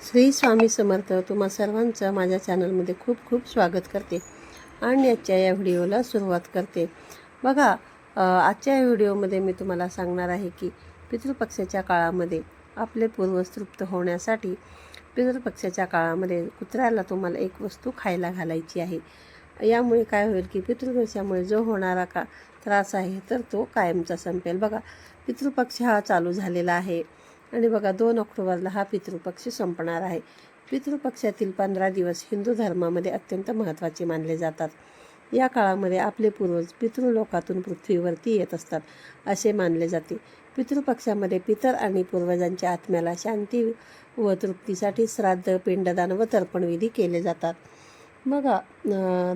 श्री स्वामी समर्थ तुम्हा सर्वांचं माझ्या चॅनलमध्ये खूप खूप स्वागत करते आणि आजच्या या व्हिडिओला सुरुवात करते. बघा आजच्या या व्हिडिओमध्ये मी तुम्हाला सांगणार आहे की पितृपक्षाच्या काळामध्ये आपले पूर्वज तृप्त होण्यासाठी पितृपक्षाच्या काळामध्ये कुत्र्याला तुम्हाला एक वस्तू खायला घालायची आहे. यामुळे काय होईल की पितृपक्षामुळे जो होणारा का त्रास आहे तर तो कायमचा संपेल. बघा पितृपक्ष हा चालू झालेला आहे. आणि बघा दोन ऑक्टोबरला हा पितृपक्ष संपणार आहे. पितृपक्षातील पंधरा दिवस हिंदू धर्मामध्ये अत्यंत महत्त्वाचे मानले जातात. या काळामध्ये आपले पूर्वज पितृलोकातून पृथ्वीवरती येत असतात असे मानले जाते. पितृपक्षामध्ये पितर आणि पूर्वजांच्या आत्म्याला शांती व तृप्तीसाठी श्राद्ध पिंडदान व तर्पणविधी केले जातात. बघा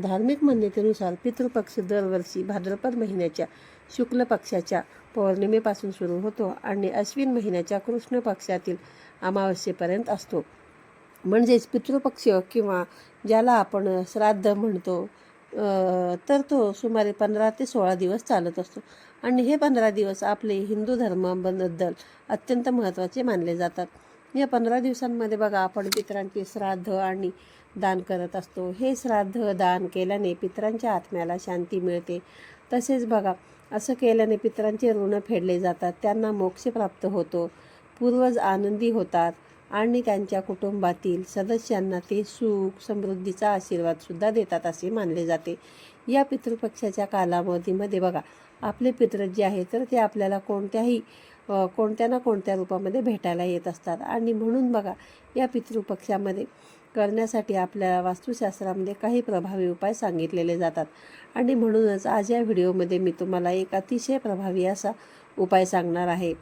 धार्मिक मान्यतेनुसार पितृपक्ष दरवर्षी भाद्रपद महिन्याच्या शुक्ल पक्षाच्या पौर्णिमेपासून सुरू होतो आणि अश्विन महिन्याच्या कृष्ण पक्षातील अमावस्येपर्यंत असतो. म्हणजेच पितृपक्ष किंवा ज्याला आपण श्राद्ध म्हणतो तर तो सुमारे पंधरा ते सोळा दिवस चालत असतो. आणि हे पंधरा दिवस आपले हिंदू धर्माबद्दल अत्यंत महत्त्वाचे मानले जातात. या पंधरा दिवसांमध्ये बघा आपण पितरांचे श्राद्ध आणि दान करत असतो. हे श्राद्ध दान केल्याने पितरांच्या आत्म्याला शांती मिळते. तसेच बघा असं केल्याने पितरांचे ऋण फेडले जातात त्यांना मोक्ष प्राप्त होतो पूर्वज आनंदी होतात आणि त्यांच्या कुटुंबातील सदस्यांना ते सुख समृद्धीचा आशीर्वादसुद्धा देतात असे मानले जाते. या पितृपक्षाच्या कालावधीमध्ये बघा आपले पितृ जे आहे तर ते आपल्याला कोणत्याही कोणत्या ना कोणत्या रूपामध्ये भेटायला येत असतात. आणि म्हणून बघा या पितृपक्षामध्ये करण्यासाठी आपल्या वास्तुशास्त्रामध्ये काही प्रभावी उपाय सांगितलेले जातात. आणि म्हणूनच आज या व्हिडिओमध्ये मी तुम्हाला एक अतिशय प्रभावी असा उपाय सांगणार आहे.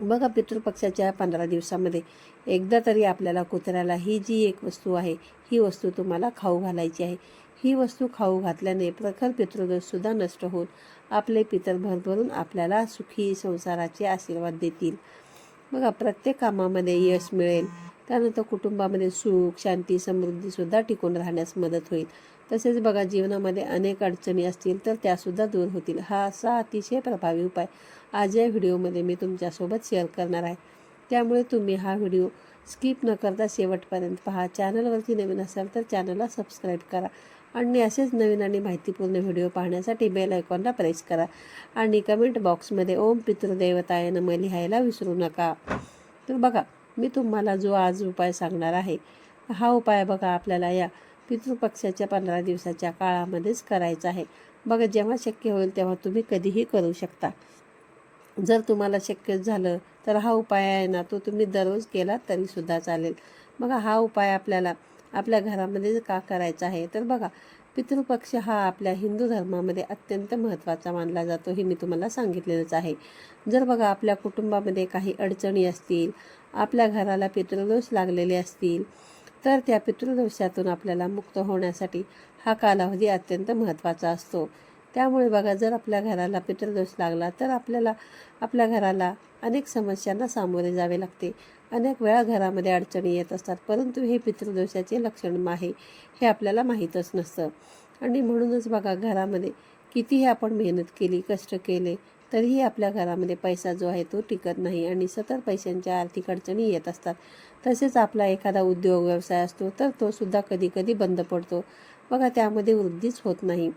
बघा पितृपक्षाच्या पंधरा दिवसामध्ये एकदा तरी आपल्याला कुत्र्याला ही जी एक वस्तू आहे ही वस्तू तुम्हाला खाऊ घालायची आहे. ही वस्तू खाऊ घातल्याने प्रखर पितृदोषसुद्धा नष्ट होऊन आपले पितर भरभरून आपल्याला सुखी संसाराचे आशीर्वाद देतील. बघा प्रत्येक कामामध्ये यश मिळेल. त्यानंतर कुटुंबामध्ये सुख शांती समृद्धीसुद्धा टिकून राहण्यास मदत होईल. तसेच बघा जीवनामध्ये अनेक अडचणी असतील तर त्यासुद्धा दूर होतील. हा असा अतिशय प्रभावी उपाय आज या व्हिडिओमध्ये मी तुमच्यासोबत शेअर करणार आहे. त्यामुळे तुम्ही हा व्हिडिओ स्किप न करता शेवटपर्यंत पहा. चॅनलवरती नवीन असाल तर चॅनलला सबस्क्राईब करा आणि असेच नवीन आणि माहितीपूर्ण व्हिडिओ पाहण्यासाठी बेल आयकॉनला प्रेस करा आणि कमेंट बॉक्समध्ये ओम पितृदेवताय नम लिहायला विसरू नका. तर बघा मी तुम्हाला जो आज उपाय सांगणार आहे हा उपाय बघा आपल्याला या पितृपक्षाच्या पंधरा दिवसाच्या काळामध्येच करायचा आहे. बघा जेव्हा शक्य होईल तेव्हा तुम्ही कधीही करू शकता. जर तुम्हाला शक्य झालं तर हा उपाय आहे ना तो तुम्ही दररोज केला तरीसुद्धा चालेल. बघा हा उपाय आपल्याला आपल्या घरामध्ये का करायचा आहे? तर बघा पितृपक्ष हा आपल्या हिंदू धर्मामध्ये अत्यंत महत्त्वाचा मानला जातो हे मी तुम्हाला सांगितलेलंच आहे. जर बघा आपल्या कुटुंबामध्ये काही अडचणी असतील आपल्या घराला पितृदोष लागलेले असतील तर त्या पितृदोषातून आपल्याला मुक्त होण्यासाठी हा कालावधी अत्यंत महत्त्वाचा असतो. त्यामुळे बघा जर आपल्या घराला पितृदोष लागला तर आपल्याला आपल्या घराला अनेक समस्यांना सामोरे जावे लागते. अनेक वेळा घरामध्ये अडचणी येत असतात परंतु हे पितृदोषाचे लक्षण आहे हे आपल्याला माहीतच नसतं. आणि म्हणूनच बघा घरामध्ये कितीही आपण मेहनत केली कष्ट केले तरीही आपल्या घरामध्ये पैसा जो आहे तो टिकत नाही आणि सतत पैशांच्या आर्थिक अडचणी येत असतात. तसेच आपला एखादा उद्योग व्यवसाय असतो तर तो सुद्धा कधी कधी बंद पडतो. बघा त्यामध्ये वृद्धीच होत नाही.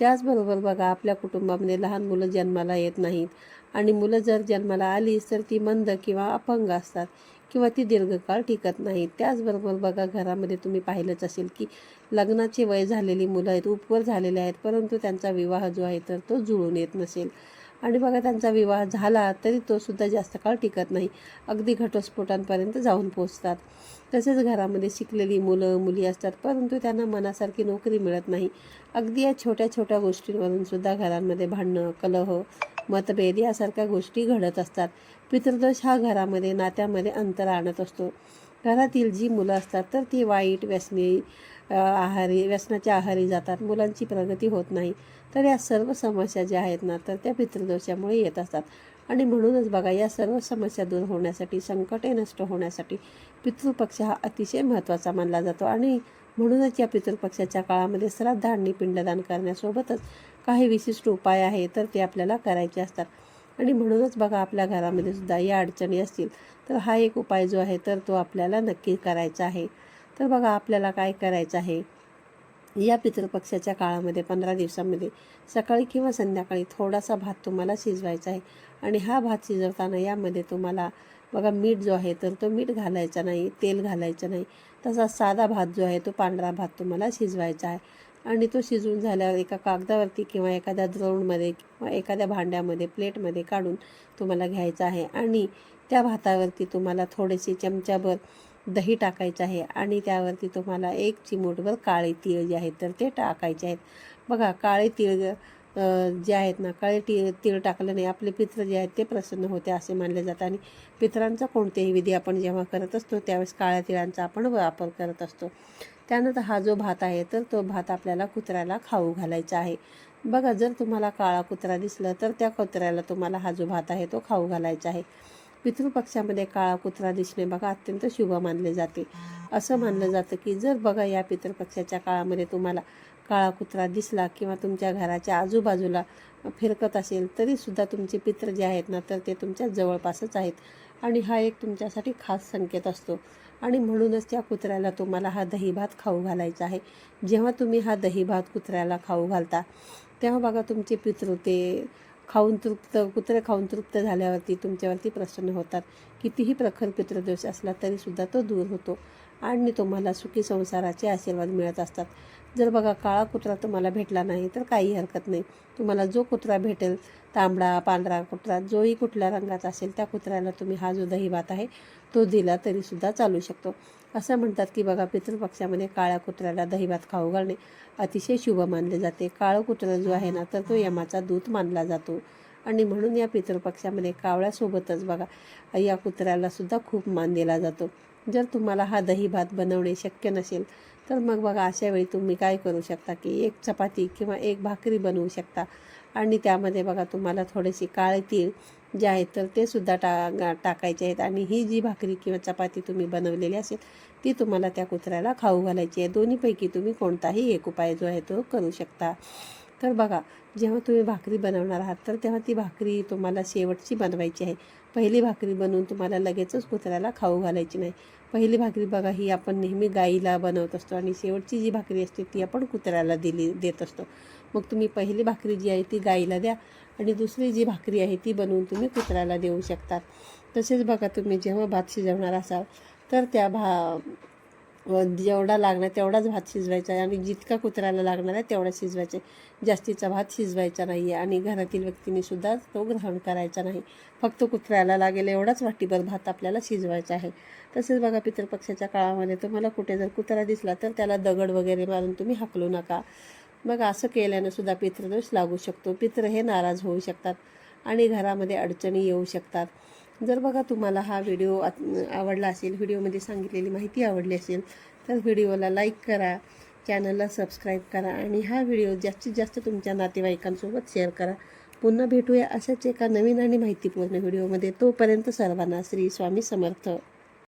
त्याचबरोबर बघा आपल्या कुटुंबामध्ये लहान मुलं जन्माला येत नाहीत. आणि मुलं जर जन्माला आलीच तर ती मंद किंवा अपंग असतात किंवा ती दीर्घकाळ टिकत नाहीत. त्याचबरोबर बघा घरामध्ये तुम्ही पाहिलंच असेल की लग्नाचे वय झालेली मुलं आहेत उपवर झालेले आहेत परंतु त्यांचा विवाह जो आहे तर तो जुळून येत नसेल. आणि बघा त्यांचा विवाह झाला तरी तो सुद्धा जास्त काळ टिकत नाही. अगदी घटस्फोटांपर्यंत जाऊन पोचतात तसेच घरामध्ये शिकलेली मुलं मुली असतात परंतु त्यांना मनासारखी नोकरी मिळत नाही. अगदी या छोट्या छोट्या गोष्टींवरून सुद्धा घरांमध्ये भांडणं कलह मतभेद यासारख्या गोष्टी घडत असतात. पितृदोष हा घरामध्ये नात्यामध्ये अंतर आणत असतो. घरातील जी मुलं असतात तर ती वाईट व्यसने आहारी व्यसनाच्या आहारी जातात. मुलांची प्रगती होत नाही. तर या सर्व समस्या ज्या आहेत ना तर त्या पितृदोषामुळे येत असतात. आणि म्हणूनच बघा या सर्व समस्या दूर होण्यासाठी संकटे नष्ट होण्यासाठी पितृपक्ष हा अतिशय महत्त्वाचा मानला जातो. आणि म्हणूनच या पितृपक्षाच्या काळामध्ये श्राद्ध आणि पिंडदान करण्यासोबतच काही विशिष्ट उपाय आहे तर ते आपल्याला करायचे असतात. आणि म्हणूनच बघा आपल्या घरामध्ये सुद्धा या अडचणी असतील तर हा एक उपाय जो आहे तर तो आपल्याला नक्की करायचा आहे. तर बघा आपल्याला काय करायचं आहे? या पितृपक्षाच्या काळामध्ये पंधरा दिवसामध्ये सकाळी किंवा संध्याकाळी थोडासा भात तुम्हाला शिजवायचा आहे. आणि हा भात शिजवताना यामध्ये तुम्हाला बघा मीठ जो आहे तर तो मीठ घालायचा नाही तेल घालायचं नाही. तसा साधा भात जो आहे तो पांढरा भात तुम्हाला शिजवायचा आहे. आणि तो शिजून झाल्यावर एका कागदावरती किंवा एखाद्या द्रोणमध्ये किंवा एखाद्या भांड्यामध्ये प्लेटमध्ये काढून तुम्हाला घ्यायचा आहे. आणि त्या भातावरती तुम्हाला थोडेसे चमच्याभर दही टाकायचं आहे आणि त्यावरती तुम्हाला एक चिमूटभर काळे तीळ जे आहेत तर ते टाकायचे आहेत. बघा काळे तीळ जे आहेत ना काळे ती तीळ टाकल्याने आपले पित्र जे आहेत ते प्रसन्न होते असे मानले जातात. आणि पित्रांचा कोणतेही विधी आपण जेव्हा करत असतो त्यावेळेस काळ्या तिळांचा आपण वापर करत असतो. त्यानंतर हा जो भात आहे तर तो भात आपल्याला कुत्र्याला खाऊ घालायचा आहे. बघा जर तुम्हाला काळा कुत्रा दिसला तर त्या कुत्र्याला तुम्हाला हा जो भात आहे तो खाऊ घालायचा आहे. पितृपक्षामध्ये काळा कुत्रा दिसणे बघा अत्यंत शुभ मानले जाते. असं मानलं जातं की जर बघा या पितृपक्षाच्या काळामध्ये तुम्हाला काळा कुत्रा दिसला किंवा तुमच्या घराच्या आजूबाजूला फिरकत असेल तरीसुद्धा तुमचे पित्र जे आहेत ना तर ते तुमच्या जवळपासच आहेत. आणि हा एक तुमच्यासाठी खास संकेत असतो. आणि म्हणूनच त्या कुत्र्याला तुम्हाला हा दहीभात खाऊ घालायचा आहे. जेव्हा तुम्ही हा दहीभात कुत्र्याला खाऊ घालता तेव्हा बघा तुमचे पितृ ते खाऊन तृप्त कुत्रे खाऊन तृप्त झाल्यावरती तुमच्यावरती प्रसन्न होतात. कितीही प्रखर पितृदोष असला तरीसुद्धा तो दूर होतो आणि तुम्हाला सुखी संसाराचे आशीर्वाद मिळत असतात. जर बघा काळा कुत्रा तुम्हाला भेटला नाही तर काही हरकत नाही. तुम्हाला जो कुत्रा भेटेल तांबडा पांढरा कुत्रा जोही कुठल्या रंगाचा असेल त्या कुत्र्याला तुम्ही हा जो दहीभात आहे तो दिला तरीसुद्धा चालू शकतो. असं म्हणतात की बघा पितृपक्षामध्ये काळ्या कुत्र्याला दहीभात खाऊ घालणे अतिशय शुभ मानले जाते. काळं कुत्रा जो आहे ना तर तो यमाचा दूत मानला जातो. आणि म्हणून या पितृपक्षामध्ये कावळ्यासोबतच बघा या कुत्र्याला सुद्धा खूप मान दिला जातो. जर तुम्हाला हा दही भात बनवणे शक्य नसेल तर मग बघा अशा वेळी तुम्ही काय करू शकता की एक चपाती किंवा एक भाकरी बनवू शकता. आणि त्यामध्ये बघा तुम्हाला थोडेसे काळे तीळ जे आहेत तर ते सुद्धा टा टाकायचे आहेत. आणि ही जी भाकरी किंवा चपाती तुम्ही बनवलेली असेल ती तुम्हाला त्या कुत्र्याला खाऊ घालायची आहे. दोन्हीपैकी तुम्ही कोणताही एक उपाय जो आहे तो करू शकता. तर बघा जेव्हा तुम्ही भाकरी बनवणार आहात तर तेव्हा ती भाकरी तुम्हाला शेवटची बनवायची आहे. पहिली भाकरी बनवून तुम्हाला लगेचच कुत्र्याला खाऊ घालायची नाही. पहिली भाकरी बघा ही आपण नेहमी गाईला बनवत असतो आणि शेवटची जी भाकरी असते ती आपण कुत्र्याला दिली देत असतो. मग तुम्ही पहिली भाकरी जी आहे ती गाईला द्या आणि दुसरी जी भाकरी आहे ती बनवून तुम्ही कुत्र्याला देऊ शकतात तसेच बघा तुम्ही जेव्हा भात शिजवणार असाल तर त्या भा जेवढा लागणार तेवढाच भात शिजवायचा आहे. आणि जितका कुत्र्याला लागणार आहे तेवढा शिजवायचा आहे. जास्तीचा भात शिजवायचा नाही आहे. आणि घरातील व्यक्तीनेसुद्धा तो ग्रहण करायचा नाही. फक्त कुत्र्याला लागेल एवढाच वाटीभर भात आपल्याला शिजवायचा आहे. तसेच बघा पितृपक्षाच्या काळामध्ये तुम्हाला कुठे जर कुत्रा दिसला तर त्याला दगड वगैरे मारून तुम्ही हाकलू नका. मग असं केल्यानं सुद्धा पितृदोष लागू शकतो. पित्र हे नाराज होऊ शकतात आणि घरामध्ये अडचणी येऊ शकतात. जर बघा तुम्हाला हा व्हिडिओ आत- आवडला असेल व्हिडिओमध्ये सांगितलेली माहिती आवडली असेल तर व्हिडिओला लाईक करा चॅनलला सबस्क्राईब करा आणि हा व्हिडिओ जास्तीत जास्त तुमच्या नातेवाईकांसोबत शेअर करा. पुन्हा भेटूया अशाच एका नवीन आणि माहितीपूर्ण व्हिडिओमध्ये. तोपर्यंत सर्वांना श्री स्वामी समर्थ.